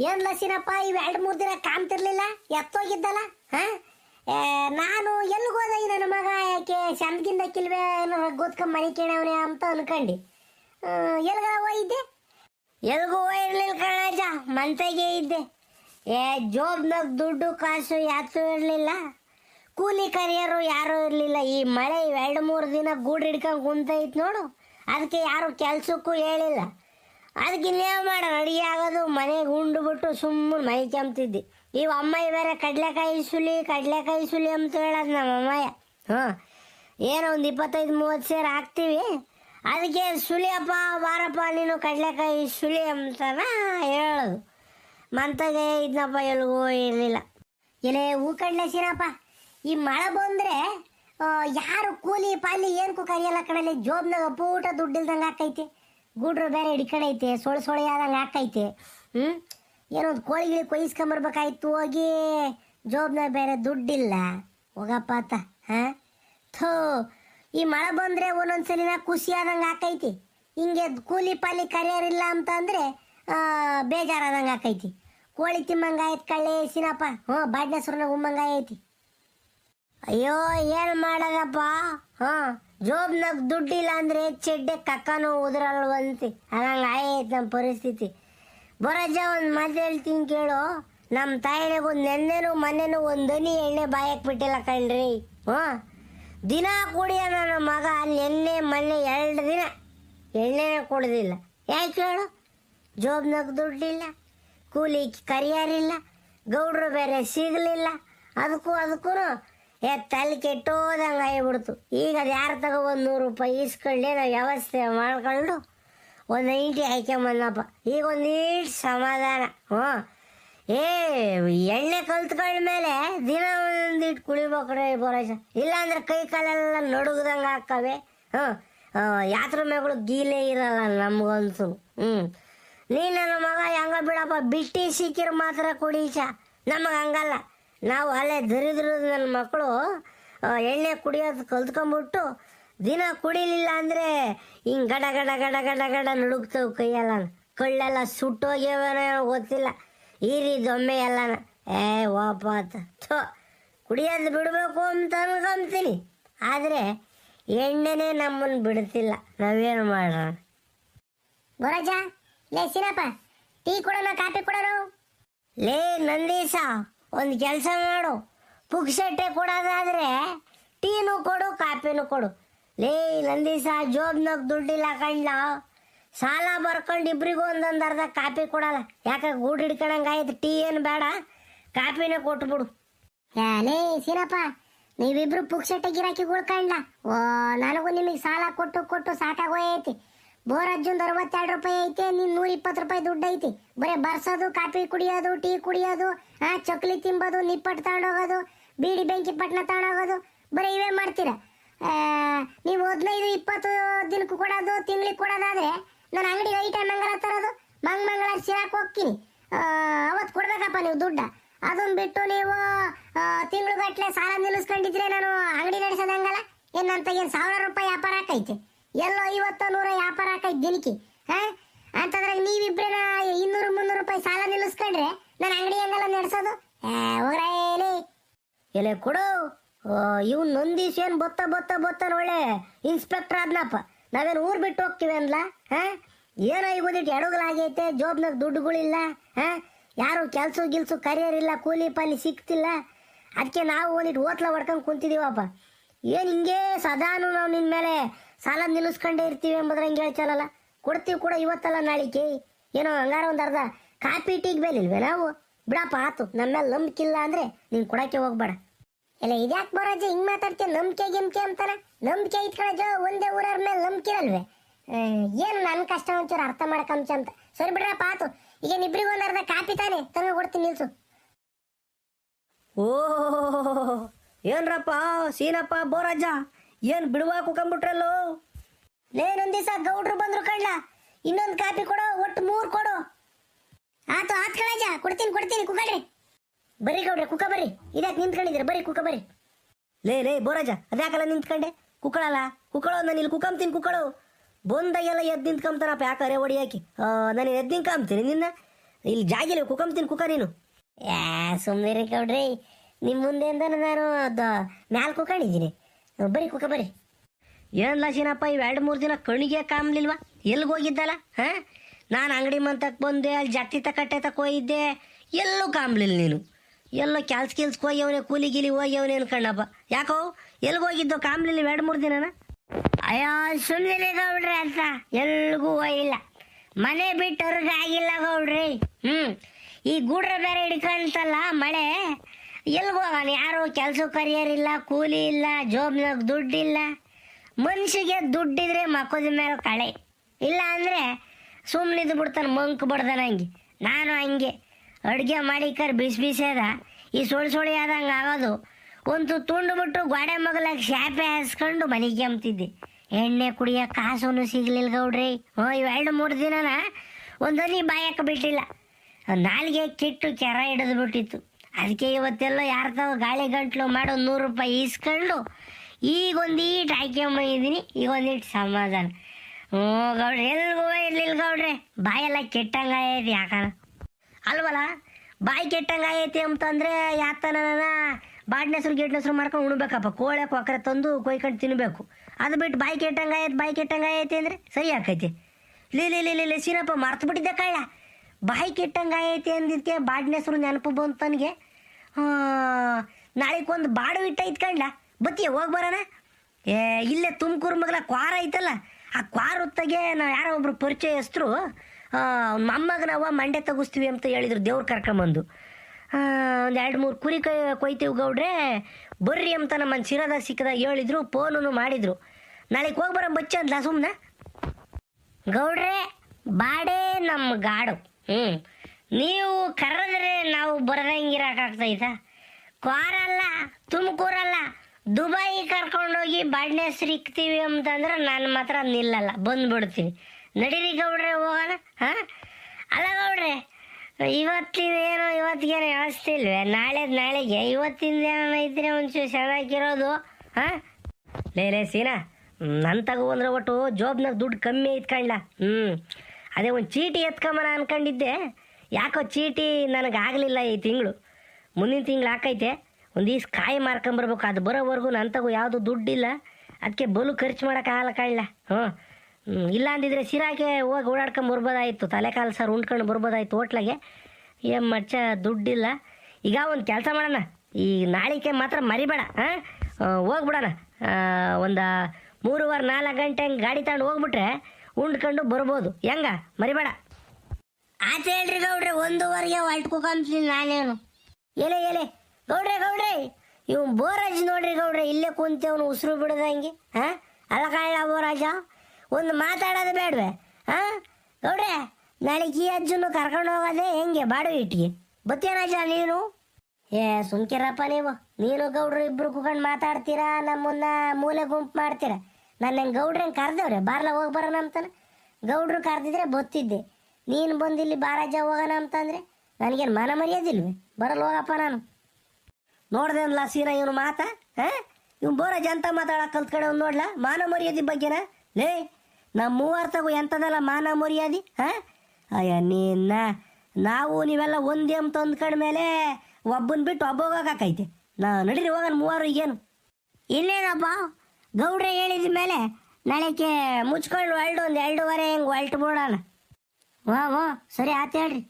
ಏನ್ ಲಸಿನಪ್ಪ, ಇವ್ ಎರಡ್ ಮೂರ್ ದಿನ ಕಾಮ್ತಿರ್ಲಿಲ್ಲ ಎತ್ತೋಗಿದ್ದಲ್ಲ? ಹಾ? ನಾನು ಎಲ್ಗೋದ ನನ್ನ ಮಗ? ಯಾಕೆ ಚಂದ್ಗಿಂದ ಏನೋ ಗೊತ್ಕೊಂಡ್ ಮನೆ ಕೇಳವನೆ ಅಂತ ಅನ್ಕಂಡು. ಎಲ್ಗ ಹೋಗಿದ್ದೆ? ಎಲ್ಗೂ ಹೋಗಿರ್ಲಿಲ್ಲ ಕಣಜ ಮಂತೆಗೆ ಇದ್ದೆ. ಏ, ಜೋಬ್ನಾಗ ದುಡ್ಡು, ಕಾಸು ಯಾತು ಇರಲಿಲ್ಲ. ಕೂಲಿ ಕರಿಯರು ಯಾರು ಇರಲಿಲ್ಲ. ಈ ಮಳೆ ಎರಡು ಮೂರು ದಿನ ಗೂಡು ಹಿಡ್ಕೊಂಡು ಕುಂತೈತೆ ನೋಡು. ಅದಕ್ಕೆ ಯಾರು ಕೆಲ್ಸಕ್ಕೂ ಹೇಳಿಲ್ಲ. ಅದಕ್ಕೆ ಇನ್ನೇನು ಮಾಡ ಅಡುಗೆ ಆಗೋದು, ಮನೆಗೆ ಉಂಡು ಬಿಟ್ಟು ಸುಮ್ಮನೆ ಮೈ ಕೆಮ್ತಿದ್ದೆ. ಇವು ಅಮ್ಮಯ್ಯ ಬೇರೆ ಕಡಲೆಕಾಯಿ ಸುಲಿ ಕಡಲೆಕಾಯಿ ಸುಲಿ ಅಂತ ಹೇಳೋದು ನಮ್ಮ ಅಮ್ಮಯ್ಯ. ಹಾಂ, ಏನೋ ಒಂದು ಇಪ್ಪತ್ತೈದು ಮೂವತ್ತು ಸೇರು ಹಾಕ್ತೀವಿ. ಅದಕ್ಕೆ ಸುಲಿಯಪ್ಪ, ಬಾರಪ್ಪ, ನೀನು ಕಡಲೆಕಾಯಿ ಸುಲಿ ಅಂತನ ಹೇಳೋದು. ಮಂತಗೆ ಇದ್ನಪ್ಪ, ಎಲ್ಗೂ ಇರಲಿಲ್ಲ. ಎಲೆ ಹೂ ಕಡ್ಲೆ ಸೀನಪ್ಪ ಈ ಮಳೆ ಬಂದ್ರೆ ಯಾರು ಕೂಲಿ ಪಾಲಿ ಏನಕ್ಕೂ ಕರಿಯಲ್ಲ ಕಡಲೆ ಜೋಬ್ನಾಗ ಪೂಟ ದುಡ್ಡಿಲ್ದಂಗೆ ಹಾಕೈತೆ. ಗೂಡ್ರು ಬೇರೆ ಹಿಡ್ಕೊಂಡೈತೆ ಸೊಳ್ಳೆ ಸೊಳೆ ಆದಂಗೆ ಹಾಕೈತೆ ಹ್ಞೂ ಏನೋ ಒಂದು ಗಿಳಿ ಕೊಯ್ಸ್ಕೊಂಬರ್ಬೇಕಾಯ್ತು ಹೋಗಿ ಜೋಬ್ನಾಗ ಬೇರೆ ದುಡ್ಡಿಲ್ಲ. ಹೋಗಪ್ಪ ಆತ, ಹಾಂ? ಥೋ, ಈ ಮಳೆ ಬಂದ್ರೆ ಒಂದೊಂದ್ಸಲಿನ ಖುಷಿ ಆದಂಗೆ ಹಾಕೈತಿ ಹಿಂಗೆ ಕೂಲಿ ಪಾಲಿ ಕರಿಯರಿಲ್ಲ ಅಂತ ಅಂದ್ರೆ ಬೇಜಾರಾದಂಗೆ ಹಾಕೈತಿ ಕೋಳಿ ತಿಮ್ಮಂಗ ಆಯ್ತು ಕಳ್ಳೆ, ಸಿನಪ್ಪ. ಹ್ಞೂ, ಬಾಡ್ನ ಸುರ್ನ ಉಮ್ಮಂಗ ಐತಿ ಅಯ್ಯೋ, ಏನು ಮಾಡೋದಪ್ಪ ಹಾಂ ಜೋಬ್ನಾಗ ದುಡ್ಡಿಲ್ಲ ಅಂದ್ರೆ ಚೆಡ್ಡೆ ಕಕ್ಕನೂ ಉದುರಲ್ವಂತಿ. ಹಂಗಂಗೆ ಆಯ್ತು ನಮ್ಮ ಪರಿಸ್ಥಿತಿ. ಬರಜ್ಜ ಒಂದು ಮಾತು ಹೇಳ್ತೀನಿ ಕೇಳು. ನಮ್ಮ ತಾಯಿನಾಗ ನೆನ್ನೆನು ಮೊನ್ನೆನೂ ಒಂದು ದನಿ ಎಣ್ಣೆ ಬಾಯಕ್ ಬಿಟ್ಟಿಲ್ಲ ಕಣ್ರಿ. ಹ್ಞೂ. ದಿನ ಕುಡಿಯ ನನ್ನ ಮಗ ನೆನ್ನೆ ಮೊನ್ನೆ ಎರಡು ದಿನ ಎಣ್ಣೆನೇ ಕುಡ್ದಿಲ್ಲ. ಯಾಕೆ ಹೇಳು ಜೋಬ್ನಾಗ ದುಡ್ಡಿಲ್ಲ ಕೂಲಿ ಕರಿಯಾರಿಲ್ಲ, ಗೌಡ್ರು ಬೇರೆ ಸಿಗಲಿಲ್ಲ. ಅದಕ್ಕೂ ಅದಕ್ಕೂ ಏ, ತಲೆ ಕೆಟ್ಟೋದಂಗೆ ಆಗಿಬಿಡ್ತು. ಈಗ ಅದು ಯಾರು ತಗೋ ಒಂದು ನೂರು ರೂಪಾಯಿ ಈಸ್ಕೊಂಡೆ ನಾವು ವ್ಯವಸ್ಥೆ ಮಾಡ್ಕೊಂಡು ಒಂದು ಐಟಿ ಹಾಕ್ಯಂಬಂದಪ್ಪ ಈಗ ಒಂದು ಈಟ್ ಸಮಾಧಾನ. ಹ್ಞೂ ಏ, ಎಣ್ಣೆ ಕಲ್ತ್ಕೊಂಡ್ಮೇಲೆ ದಿನ ಒಂದೊಂದು ಇಟ್ಟು ಕುಳಿಬೇಕ್ರೆ ಬರೋಜ ಇಲ್ಲಾಂದ್ರೆ ಕೈ ಕಾಲೆಲ್ಲ ನಡುಗ್ದಂಗೆ ಹಾಕವೆ ಹ್ಞೂ ಯಾತ್ರ ಮೇಗಳು ಗೀಲೆ ಇರಲ್ಲ ನಮಗಂತೂ. ಹ್ಞೂ ನೀ ನನ್ನ ಮಗ ಹೆಂಗ ಬಿಡಪ್ಪ, ಬಿಟ್ಟಿ ಸಿಕ್ಕಿರ ಮಾತ್ರ ಕುಡೀಚ ನಮಗೆ ಹಂಗಲ್ಲ. ನಾವು ಅಲ್ಲೇ ದರಿದ್ರದ ನನ್ನ ಮಕ್ಕಳು ಎಣ್ಣೆ ಕುಡಿಯೋದು ಕಲ್ತ್ಕೊಂಡ್ಬಿಟ್ಟು ದಿನ ಕುಡಿಲಿಲ್ಲ ಅಂದರೆ ಹಿಂಗೆ ಗಡ ಗಡ ಗಡ ಗಡ ಗಡ ನಡುಗ್ತವೆ ಕೈಯೆಲ್ಲ. ಕಳ್ಳೆಲ್ಲ ಸುಟ್ಟೋಗ್ಯವನೋ ಗೊತ್ತಿಲ್ಲ. ಈರಿ ದೊಮ್ಮೆ ಎಲ್ಲನ, ಏ ವಾಪಾತ ಥೋ, ಕುಡಿಯೋದು ಬಿಡಬೇಕು ಅಂತ ಅನ್ಕೊಂತೀನಿ. ಆದರೆ ಎಣ್ಣೆನೇ ನಮ್ಮನ್ನು ಬಿಡ್ತಿಲ್ಲ. ನಾವೇನು ಮಾಡೋಣ? ಬರಜ ಲೇ, ಸಿನಪ್ಪ, ಟೀ ಕೊಡೋಣ, ಕಾಫಿ ಕೊಡೋಣ? ಲೇ ನಂದೀಸ ಒಂದು ಕೆಲಸ ಮಾಡು. ಪುಕ್ಸಟ್ಟೆ ಕೊಡೋದಾದ್ರೆ ಟೀನು ಕೊಡು ಕಾಪಿನೂ ಕೊಡು. ಲೇ ನಂದೀಸ ಜೋಬ್ನಾಗ ದುಡ್ಡಿಲ್ಲ ಕಂಡ್ಲ ಸಾಲ ಬರ್ಕೊಂಡು ಇಬ್ರಿಗೂ ಒಂದೊಂದು ಅರ್ಧ ಕಾಫಿ ಕೊಡಲ್ಲ. ಯಾಕೆ ಗೂಡು ಹಿಡ್ಕೊಳಂಗಾಯ್ತು ಟೀ ಏನು ಬೇಡ. ಕಾಫಿನೇ ಕೊಟ್ಬಿಡು. ಲೇ, ಸೀನಪ್ಪ, ನೀವಿಬ್ರು ಪುಕ್ಸಟ್ಟೆ ಗಿರಾಕಿ ಉಳ್ಕಂಡ್ಲ ಓ, ನನಗೂ ನಿಮಗೆ ಸಾಲ ಕೊಟ್ಟು ಕೊಟ್ಟು ಸಾಕಾಗೋಯ್ತಿ ಬೋರ್ ಅಜ್ಜಂದು ಅರವತ್ತೆರಡು ರೂಪಾಯಿ ಐತೆ, ನೀನ್ ನೂರ ಇಪ್ಪತ್ತು ರೂಪಾಯಿ ದುಡ್ಡು ಐತಿ. ಬರೀ ಬರ್ಸೋದು, ಕಾಫಿ ಕುಡಿಯೋದು, ಟೀ ಕುಡಿಯೋದು, ಆ, ಚಕ್ಲಿ ತಿಂಬೋದು ನಿಪ್ಪಟ್ಟು ತಗೊಂಡೋಗೋದು, ಬೀಡಿ ಬೆಂಕಿ ಪಟ್ನ ತಗೊಂಡೋಗೋದು, ಬರೀ ಇವೇ ಮಾಡ್ತೀರಾ? ನೀವು ಹದಿನೈದು, ಇಪ್ಪತ್ತು ದಿನಕ್ಕೂ ಕೊಡೋದು, ತಿಂಗ್ಳಿಗೆ ಕೊಡೋದಾದ್ರೆ ನಾನು ಅಂಗಡಿಗೆ ಐಟಮ್ ಮಂಗಲ ತರೋದು ಮಂಗ್ ಮಂಗಳ ಸಿರಾಕ್ ಹೋಗ್ತೀನಿ. ಅವತ್ತು ಕೊಡ್ಬೇಕಪ್ಪ ನೀವು ದುಡ್ಡ. ಅದನ್ನ ಬಿಟ್ಟು ನೀವು ತಿಂಗಳುಗಟ್ಲೆ ಸಾಲ ನಿಲ್ಲಿಸ್ಕೊಂಡಿದ್ರೆ ನಾನು ಅಂಗಡಿ ನಡೆಸೋದಂಗಲ್ಲ ಏನಂತ, ಏನು ಸಾವಿರ ರೂಪಾಯಿ ವ್ಯಾಪಾರ ಹಾಕೈತೆ. ಎಲ್ಲೋ ಐವತ್ತ ನೂರ ವ್ಯಾಪಾರ ಹಾಕೈತೆ ದಿನಕ್ಕೆ, ಹಾ? ಅಂತಂದ್ರೆ ನೀವಿಬ್ರೇನ ಇನ್ನೂರು ಮುನ್ನೂರು ರೂಪಾಯಿ ಸಾಲ ನಿಲ್ಲಿಸ್ಕೊಂಡ್ರೆ ನಾನು ಅಂಗಡಿ ಹೆಂಗಲ್ಲ ನಡೆಸೋದು? ಹೋಗ್ರೇಲಿ ಎಲೆ ಕೊಡು. ಇವ್ ನೊಂದಿಸ್ ಏನು ಬೊತ್ತ ಬೊತ್ತ ಬೊತ್ತ ಒಳ್ಳೆ ಇನ್ಸ್ಪೆಕ್ಟರ್ ಆದ್ನಪ್ಪ. ನಾವೇನ್ ಊರ್ ಬಿಟ್ಟು ಹೋಗ್ತೀವಿ ಅನ್ಲ ಹಾ? ಏನೋ ಈಗ ಒಂದಿಟ್ಟು ಎಡಗಲಾಗೈತೆ ಜೋಬ್ನಾಗ ದುಡ್ಡುಗಳಿಲ್ಲ, ಹಾ? ಯಾರು ಕೆಲಸ ಗಿಲ್ಸು ಕರಿಯರ್ ಇಲ್ಲ, ಕೂಲಿ ಪಾಲಿ ಸಿಕ್ತಿಲ್ಲ ಅದಕ್ಕೆ ನಾವು ಒಂದಿಟ್ಟು ಓತ್ಲ ಹೊಡ್ಕೊಂಡು ಕುಂತಿದೀವಪ್ಪ. ಏನು ಹಿಂಗೆ ಸದಾನು ನಾವು ನಿನ್ನ ಮೇಲೆ ಸಾಲ ನಿಲ್ಲಿಸ್ಕೊಂಡೇ ಇರ್ತೀವಿ ಎಂಬುದ್ರ ಹಂಗೆ ಹೇಳ್ಚಾಲಲ್ಲ ಕೊಡ್ತೀವಿ ಕೂಡ ಇವತ್ತಲ್ಲ ನಾಳಿಕೆ. ಏನೋ ಹಂಗಾರ ಒಂದು ಅರ್ಧ ಕಾಪಿ ಟೀಗೆ ಬೇಲಿಲ್ವೇ ನಾವು? ಬಿಡಪ್ಪ, ಆತು. ನಮ್ಮ ಮೇಲೆ ನಂಬಿಕಿಲ್ಲ ಅಂದ್ರೆ ನೀನ್ ಕೊಡಕ್ಕೆ ಹೋಗ್ಬೇಡ. ಇಲ್ಲ ಇದ್ಯಾಕೆ ಬರೋಜ ಹಿಂಗ್ ಮಾತಾಡ್ತೀಯ? ನಂಬಿಕೆ ಗಿಂಬಿಕೆ ಅಂತಾನೆ? ನಂಬಿಕೆ ಇಟ್ಕೊಳಜ ಒಂದೇ ಊರವ್ರ ಮೇಲೆ ನಂಬಿಕೆ ಇರಲ್ವೇ? ಏನು ನನ್ನ ಕಷ್ಟ ಒಂಚೂರು ಅರ್ಥ ಮಾಡ್ಕಂಚ ಅಂತ. ಸರಿ ಬಿಡ್ರಪ್ಪ, ಆತು. ಈಗ ಇಬ್ರಿಗೂ ಒಂದು ಅರ್ಧ ಕಾಪಿ ತಾನೆ, ತಂಗ ಕೊಡ್ತೀನಿ, ನಿಲ್ಸು. ಓ ಏನ್ರಪ್ಪ, ಸೀನಪ್ಪ, ಬೋರಜ್ಜ? ಏನ್ ಬಿಡುವ ಕುಕೊಂಬಿಟ್ರಲ್ಲೋ? ಲೇ ದಿವಸ ಗೌಡ್ರು ಬಂದ್ರು ಕಳ್ಳ ಇನ್ನೊಂದು ಕಾಪಿ ಕೊಡು ಒಟ್ಟು ಮೂರು ಕೊಡು. ಆತು ಆತ್ ಕಣಜ. ಕೊಡ್ತೀನಿ ಕೊಡ್ತೀನಿ ಕುಕಳ್ರಿ. ಬರೀ ಗೌಡ್ರಿ ಕುಕ ಬರ್ರಿ. ಇದಕ್ಕೆ ನಿಂತ್ಕೊಂಡಿದ್ರೆ ಬರ್ರಿ ಕುಕ ಬರ್ರಿ. ಲೇ ಲೇ ಬೋರಾಜ ಅದ್ಯಾಕಲ್ಲ ನಿಂತ್ಕೊಂಡೆ? ಕುಕ್ಕಳಲ್ಲ ಕುಕ್ಕಳು ನಾನು ಇಲ್ಲಿ ಕುಕ್ಕಂತೀನಿ ಕುಕ್ಕಳು ಬಂದಾಗೆಲ್ಲ ಎದ್ದು ಯಾಕಾರೆ ಯಾಕರೆ ಹೊಡಿಯಾಕಿ ನಾನು ಎದ್ದು ನಿಂತ್ಕೊಂಬ್ತೀನಿ ನಿನ್ನ? ಇಲ್ಲಿ ಜಾಗಿಲ್ಲ ಕುಕಂಬ್ತೀನಿ ಕುಕ ನೀನು. ಯಾ ಸುಮ್ಮನೆ ಗೌಡ್ರಿ. ನಿಮ್ಮ ಮುಂದೆಯಿಂದ ನಾನು ಅದು ಮ್ಯಾಲ್ ಕುಕೊಂಡಿದ್ದೀನಿ ಬರೀ ಕುಕ ಬರ್ರಿ ಏನ್ಲ ಇವ್ ಎರಡು ಮೂರು ದಿನ ಕಣಿಗೆ ಕಾಮ್ಲಿಲ್ವಾ ಎಲ್ಲಿಗೆ ಹೋಗಿದ್ದಲ್ಲ, ಹಾ? ನಾನು ಅಂಗಡಿ ಮಂತಕ್ಕೆ ಬಂದೆ, ಅಲ್ಲಿ ಜಾತಿ ತಕಟ್ಟೆ ತಕ ಹೋಗಿದ್ದೆ. ಎಲ್ಲೂ ಕಾಮ್ಲಿಲ್ಲ ನೀನು. ಎಲ್ಲೋ ಕೆಲ್ಸ ಕೆಲ್ಸಕ್ಕೆ ಹೋಗ್ಯವನೆ, ಕೂಲಿ ಗೀಲಿ ಹೋಗ್ಯವನೆ ಅನ್ಕಣ್ಣಪ್ಪ ಯಾಕೋ? ಎಲ್ಲಿಗೆ ಹೋಗಿದ್ದು ಕಾಮ್ಲಿಲ್ಲ ಎರಡು ಮೂರು ದಿನನ? ಅಯ್ಯೋ ಸುಮ್ಮನೆ ಗೌಡ್ರಿ ಅಂತ. ಎಲ್ಗೂ ಹೋಗಿಲ್ಲ. ಮನೆ ಬಿಟ್ಟು ಆಗಿಲ್ಲ ಗೌಡ್ರಿ. ಹ್ಮ್. ಈ ಗೂಡ್ರ ಬೇರೆ ಹಿಡ್ಕಂತಲ್ಲ ಮಳೆ. ಎಲ್ಗೂ ಹೋಗಲ್ಲ ಯಾರು ಕೆಲಸ ಕರಿಯರಿಲ್ಲ ಕೂಲಿ ಇಲ್ಲ ಜೋಬ್ನಾಗ ದುಡ್ಡಿಲ್ಲ. ಮನುಷ್ಯಗೆ ದುಡ್ಡಿದ್ರೆ ಮಕ್ಕದ ಮೇಲೆ ಕಳೆ. ಇಲ್ಲ ಅಂದ್ರೆ ಸುಮ್ಮನಿದ್ದು ಬಿಡ್ತಾನೆ, ಮಂಕ್ ಬಡ್ದಾನ ಹಂಗೆ. ನಾನು ಹಂಗೆ. ಅಡುಗೆ ಮಾಡಿಕರ್ ಬಿಸಿ ಬಿಸಿ ಅದ ಈ ಸುಳಿ ಸುಳಿ ಆದಂಗೆ ಆಗೋದು. ಒಂದು ತುಂಡು ಬಿಟ್ಟು ಗೋಡೆ ಮಗಲಾಗ ಶಾಪೆ ಹಾಸ್ಕೊಂಡು ಮನೆಗೆ ಅಂಬ್ತಿದ್ದೆ. ಎಣ್ಣೆ ಕುಡಿಯ ಕಾಸು ಸಿಗ್ಲಿಲ್ಲ ಗೌಡ್ರಿ. ಹ್ಞೂ ಇವೆರಡು ಮೂರು ದಿನನ ಒಂದೊಂದು ಬಾಯಕ್ಕೆ ಬಿಟ್ಟಿಲ್ಲ. ನಾಲ್ಗೆ ಕಿಟ್ಟು ಕೆರ ಹಿಡಿದು ಬಿಟ್ಟಿತ್ತು. ಅದಕ್ಕೆ ಇವತ್ತೆಲ್ಲ ಯಾರ ತಾವ ಗಾಳಿ ಗಂಟ್ಲು ಮಾಡೋ ನೂರು ರೂಪಾಯಿ ಈಸ್ಕೊಂಡು ಈಗ ಆಯ್ಕೆ ಮಾಡಿದ್ದೀನಿ ಈಗ ಒಂದೀಟ್ ಸಮಾಧಾನ. ಹ್ಞೂ ಗೌಡ್ರಿ, ಎಲ್ಗೂ ಇರ್ಲಿಲ್ಲ ಗೌಡ್ರೆ, ಬಾಯೆಲ್ಲ ಕೆಟ್ಟಂಗೆ ಆಯ್ತು ಯಾಕನ ಅಲ್ವಲ್ಲ? ಬಾಯಿ ಕೆಟ್ಟಂಗೆ ಆಗೈತಿ ಅಂತಂದ್ರೆ ಯಾತನ ಬಾಡ್ನೆಸ್ರು ಗೇಟ್ನೆಸ್ರು ಮಾಡ್ಕೊಂಡು ಉಣ್ಬೇಕಪ್ಪ. ಕೋಳೆ ಕೊಕ್ಕರೆ ತಂದು ಕೊಯ್ಕೊಂಡು ತಿನ್ಬೇಕು. ಅದು ಬಿಟ್ಟು ಬಾಯಿ ಕೆಟ್ಟಂಗೆ ಆಯ್ತು ಬಾಯಿ ಕೆಟ್ಟಂಗೆ ಆಗೈತಿ ಅಂದರೆ ಸರಿ ಆಕೈತಿ. ಲೀಲಿ ಲೀಲಿ ಲೇ ಸೀನಪ್ಪ ಮರ್ತು ಬಿಟ್ಟಿದ್ದೆ ಕಳ್ಳ. ಬಾಯಿ ಕೆಟ್ಟಂಗೆ ಆಗೈತಿ ಅಂದಿದ್ಕೆ ಬಾಡ್ನೆಸ್ರು ನೆನಪು ಬಂತು ನನಗೆ ನಾಳೆಗೆ ಒಂದು ಬಾಡು ಇಟ್ಟ ಇತ್ಕಂಡ್ಲ ಬತ್ತೀಯ ಹೋಗಿ ಬರೋಣ. ಏ, ಇಲ್ಲೇ ತುಮಕೂರು ಮಗಲ ಕ್ವಾರ ಐತಲ್ಲ, ಆ ಕ್ವಾರ ಹೊತ್ತಾಗೆ ನಾವು ಯಾರೋ ಒಬ್ರು ಪರಿಚಯಸ್ಥರು ಅವ್ನ ಮೊಮ್ಮಗನವ ಮಂಡೆ ತಗಿಸ್ತೀವಿ ಅಂತ ಹೇಳಿದ್ರು ದೇವ್ರು ಕರ್ಕೊಂಬಂದು ಒಂದು ಎರಡು ಮೂರು ಕುರಿ ಕೈ, ಕೊಯ್ತೀವಿ ಗೌಡ್ರೆ, ಬರ್ರಿ ಅಂತ ನಮ್ಮ ಶಿರದಾಗ ಸಿಕ್ಕದಾಗ ಹೇಳಿದ್ರು ಫೋನು ಮಾಡಿದ್ರು. ನಾಳೆಗೆ ಹೋಗಿ ಬರೋ ಬಚ್ಚ ಅಂದ್ಲ ಸುಮ್ಮನೆ ಗೌಡ್ರೆ, ಬಾಡೇ ನಮ್ಮ ಗಾಡು. ಹ್ಞೂ ನೀವು ಕರೆದ್ರೆ ನಾವು ಬರದಂಗಿರಕ್ಕಾಗ್ತೈತ ಕ್ವಾರಲ್ಲ, ತುಮಕೂರಲ್ಲ ದುಬೈ ಕರ್ಕೊಂಡೋಗಿ ಬಾಡ್ನೆ ಸಿಕ್ತೀವಿ ಅಂತಂದ್ರೆ ನಾನು ಮಾತ್ರ ನಿಲ್ಲಲ್ಲ, ಬಂದ್ಬಿಡ್ತೀನಿ. ನಡೀರಿ ಗೌಡ್ರೆ, ಹೋಗೋಣ, ಹಾಂ? ಅಲ್ಲ ಗೌಡ್ರೆ ಇವತ್ತಿನೇನು ಇವತ್ತಿಗೇನು ವ್ಯವಸ್ಥೆ ಇಲ್ವೇ? ನಾಳೆ, ನಾಳೆಗೆ ಇವತ್ತಿಂದ ಏನೋ ಇದ್ರೆ ಒಂಚೂರು ಚೆನ್ನಾಗಿರೋದು ಹಾಂ? ಲೇ ಲೇ, ಸೀನಾ ನನ್ನ ತಗೋ ಅಂದ್ರೆ ಒಟ್ಟು ಜಾಬ್ನಾಗ ದುಡ್ಡು ಕಮ್ಮಿ ಐತ್ ಹ್ಞೂ ಅದೇ ಒಂದು ಚೀಟಿ ಎತ್ಕೊಂಬನ ಅನ್ಕೊಂಡಿದ್ದೆ. ಯಾಕೋ ಚೀಟಿ ನನಗೆ ಆಗಲಿಲ್ಲ ಈ ತಿಂಗಳು. ಮುಂದಿನ ತಿಂಗಳು ಹಾಕೈತೆ ಒಂದು ಈಸ್ ಕಾಯಿ ಮಾರ್ಕೊಂಬರ್ಬೇಕು ಅದು ಬರೋವರೆಗೂ ನನ್ನ ತಗೋ ಯಾವುದು ದುಡ್ಡಿಲ್ಲ. ಅದಕ್ಕೆ ಬಲು ಖರ್ಚು ಮಾಡೋಕ್ಕಾಗಲ್ಲ ಕಾಯಿಲ್ಲ ಹ್ಞೂ. ಇಲ್ಲ ಅಂದಿದ್ರೆ ಸಿರಾಕೆ ಹೋಗಿ ಓಡಾಡ್ಕೊಂಡು ಬರ್ಬೋದಾಯಿತು. ತಲೆ ಕಾಲು ಸರ್ ಉಂಡ್ಕೊಂಡು ಬರ್ಬೋದಾಯ್ತು ಹೋಟ್ಲಾಗೆ. ಏನು ಮಚ್ಚ, ದುಡ್ಡಿಲ್ಲ. ಈಗ ಒಂದು ಕೆಲಸ ಮಾಡೋಣ. ಈ ನಾಳಿಕೆ ಮಾತ್ರ ಮರಿಬೇಡ. ಹಾಂ? ಹೋಗ್ಬಿಡೋಣ. ಒಂದು ಮೂರುವರೆ ನಾಲ್ಕು ಗಂಟೆ ಹಂಗೆ ಗಾಡಿ ತಗೊಂಡು ಹೋಗ್ಬಿಟ್ರೆ ಉಂಡ್ಕೊಂಡು ಬರ್ಬೋದು. ಹೆಂಗ? ಮರಿಬೇಡ. ಆತ ಹೇಳ್ರಿ ಗೌಡ್ರೆ ಒಂದೂವರೆಗೆ ಹೊಲ್ಟ್ಕೊಂತೀನಿ ನಾನೇನು. ಎಲೆ ಎಲೆ. ಗೌಡ್ರೆ ಗೌಡ್ರೆ ಇವ್ ಬೋರಾಜ್ ನೋಡ್ರಿ ಗೌಡ್ರೆ ಇಲ್ಲೇ ಕುಂತೇವನು ಉಸಿರು ಬಿಡದಂಗೆ ಹಾ ಅಲ್ಲ ಕಾಳ ಬೋರಾಜ ಒಂದು ಮಾತಾಡೋದು ಬೇಡ್ವೆ ಹಾ ಗೌಡ್ರೆ ನಾಳೆಗೆ ಈ ಅಜ್ಜನ್ನು ಕರ್ಕೊಂಡು ಹೋಗೋದೆ ಹೆಂಗೆ? ಬಾಡು ಇಟ್ಟಿಗೆ ಬತ್ತೇನಜ್ಜ ನೀನು? ಏ ಸುಮ್ಕಿರಪ್ಪ ನೀವು. ನೀನು ಗೌಡ್ರು ಇಬ್ರು ಕುಕೊಂಡು ಮಾತಾಡ್ತೀರಾ? ನಮ್ಮನ್ನ ಮೂಲೆ ಗುಂಪು ಮಾಡ್ತೀರಾ? ನನ್ನ ಹೆಂಗೆ ಗೌಡ್ರಂಗೆ ಕರ್ದವ್ರೆ? ಬಾರ್ಲ ಹೋಗಿ ಬರೋಣ ಅಂತಾನೆ? ಗೌಡ್ರು ಕರೆದಿದ್ರೆ ಬತ್ತಿದ್ದೆ. ನೀನು ಬಂದಿಲ್ಲಿ ಬಾರಾಜ ಹೋಗೋಣ ಅಂತಂದ್ರೆ ನನಗೇನು ಮನ ಮರ್ಯಾದಿಲ್ವೇ? ಬರಲ್ಲ ಹೋಗಪ್ಪ ನಾನು. ನೋಡ್ದೆ ಅಂದ್ಲ ಸೀನಾ ಇವನು ಮಾತಾ, ಹಾಂ? ಇವ್ನು ಬೋರಾಜ ಅಂತ ಮಾತಾಡಕ್ಕೆ ಕಲ್ತ್ಕಡೆ ಅವ್ನು ನೋಡ್ಲಾ? ಮಾನ ಮರ್ಯಾದಿ ಬಗ್ಗೆನ? ಲೇ ನಮ್ಮ ಮೂವರ್ ತಗೋ ಎಂಥದಲ್ಲ ಮಾನ ಮರ್ಯಾದೆ, ಹಾಂ? ಅಯ್ಯ, ನೀನ್ನ ನಾವು ನೀವೆಲ್ಲ ಒಂದೇ ಅಂತ ಮೇಲೆ ಒಬ್ಬನ ಬಿಟ್ಟು ಒಬ್ಬ ಹೋಗೋಕಾಕೈತೆ ನಾ ನಡೀರಿ ಹೋಗೋಣ ಮೂವರು ಈಗೇನು. ಇನ್ನೇನಪ್ಪ ಗೌಡ್ರೆ ಹೇಳಿದ ಮೇಲೆ ನಾಳೆಗೆ ಮುಚ್ಕೊಂಡು ಹೊಲ್ಡು ಒಂದು ಎರಡೂವರೆ, ಹಿಂಗೆ ಹೊಲ್ಟು ಬಿಡೋಣ. ವಾ ವಾ, ಸರಿ, ಆತ ಹೇಳ್ರಿ.